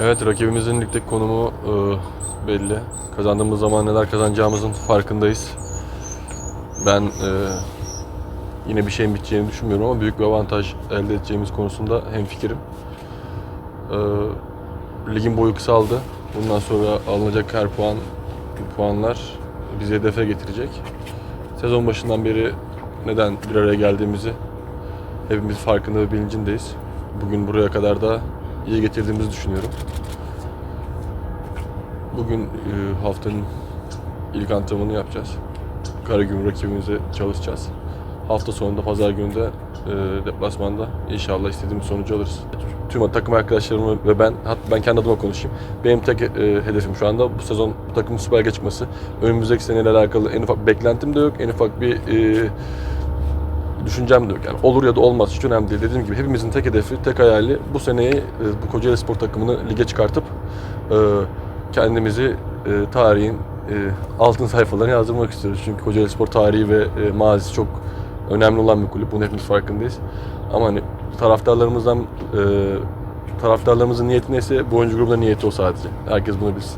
Evet rakibimizin ligdeki konumu e, belli. Kazandığımız zaman neler kazanacağımızın farkındayız. Ben e, yine bir şeyin biteceğini düşünmüyorum ama büyük bir avantaj elde edeceğimiz konusunda hemfikirim. E, ligin boyu kısaldı. Bundan sonra alınacak her puan puanlar bizi hedefe getirecek. Sezon başından beri neden bir araya geldiğimizi hepimiz farkında ve bilincindeyiz. Bugün buraya kadar da iyi getirdiğimizi düşünüyorum. Bugün e, haftanın ilk antrenmanını yapacağız. Karagümrük rakibimize çalışacağız. Hafta sonunda pazar günü de e, deplasmanda inşallah istediğimiz sonucu alırız. Tüm takım arkadaşlarımı ve ben, hatta ben kendi adıma konuşayım. Benim tek e, hedefim şu anda bu sezon bu takımın Süper Lig'e çıkması. Önümüzdeki seneyle alakalı en ufak beklentim de yok. En ufak bir e, düşüncem de yok. Yani olur ya da olmaz hiç önemli değil. Dediğim gibi hepimizin tek hedefi, tek hayali bu seneyi e, bu Kocaeli Spor takımını lige çıkartıp e, kendimizi e, tarihin altın sayfalarına yazdırmak istiyoruz. Çünkü Kocaeli Spor tarihi ve mazisi çok önemli olan bir kulüp. Bunun hepimiz farkındayız. Ama hani taraftarlarımızdan taraftarlarımızın niyeti neyse bu oyuncu grubunun niyeti o sadece. Herkes bunu bilsin.